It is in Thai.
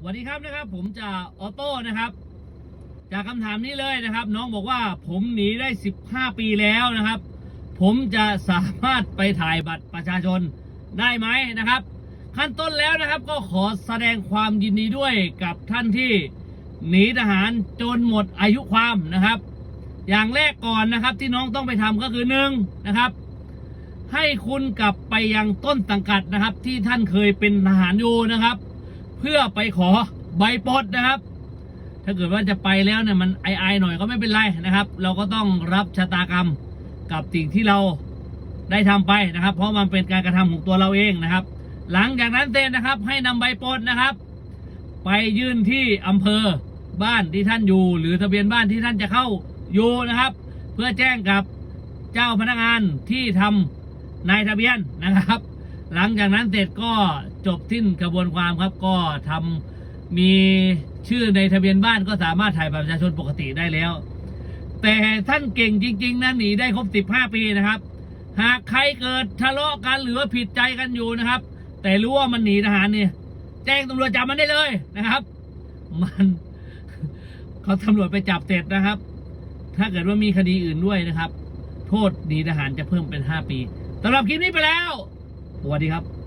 สวัสดีครับนะครับ ผมจะออโต้นะครับ จากคำถามนี้เลยนะครับ น้องบอกว่าผมหนีได้ 15 ปีแล้วนะครับ ผมจะสามารถไปถ่ายบัตรประชาชนได้ไหมนะครับ ขั้นต้นแล้วนะครับก็ขอแสดงความยินดีด้วยกับท่านที่หนีทหารจนหมดอายุความนะครับ อย่างแรกก่อนนะครับที่น้องต้องไปทำก็คือหนึ่งนะครับ ให้คุณกลับไปยังต้นสังกัดนะครับ ที่ท่านเคยเป็นทหารอยู่นะครับ เพื่อไปขอใบปลดนะครับ ถ้าเกิดว่าจะไปแล้วเนี่ยมันไอๆหน่อยก็ไม่เป็นไรนะครับ เราก็ต้องรับชะตากรรมกับสิ่งที่เราได้ทำไปนะครับ เพราะมันเป็นการกระทำของตัวเราเองนะครับ หลังจากนั้นเสร็จนะครับ ให้นำใบปลดนะครับ ไปยื่นที่อำเภอบ้านที่ท่านอยู่ หรือทะเบียนบ้านที่ท่านจะเข้าอยู่นะครับ เพื่อแจ้งกับเจ้าพนักงานที่ทำนายทะเบียนนะครับ หลังจากนั้นเสร็จก็จบสิ้นกระบวนความครับก็ทำมีชื่อในทะเบียนบ้านก็สามารถถ่ายบัตรประชาชนปกติได้แล้ว แต่ท่านเก่งจริง ๆนะหนีได้ครบ 15 ปีนะครับ หากใครเกิดทะเลาะกันหรือว่าผิดใจกันอยู่นะครับ แต่รู้ว่ามันหนีทหารเนี่ย แจ้งตำรวจจับมันได้เลยนะครับ มันเขาตำรวจไปจับเสร็จนะครับ ถ้าเกิดว่ามีคดีอื่นด้วยนะครับ โทษหนีทหารจะเพิ่มเป็น 5 ปีสำหรับคลิปนี้ไปแล้ว สวัสดีครับ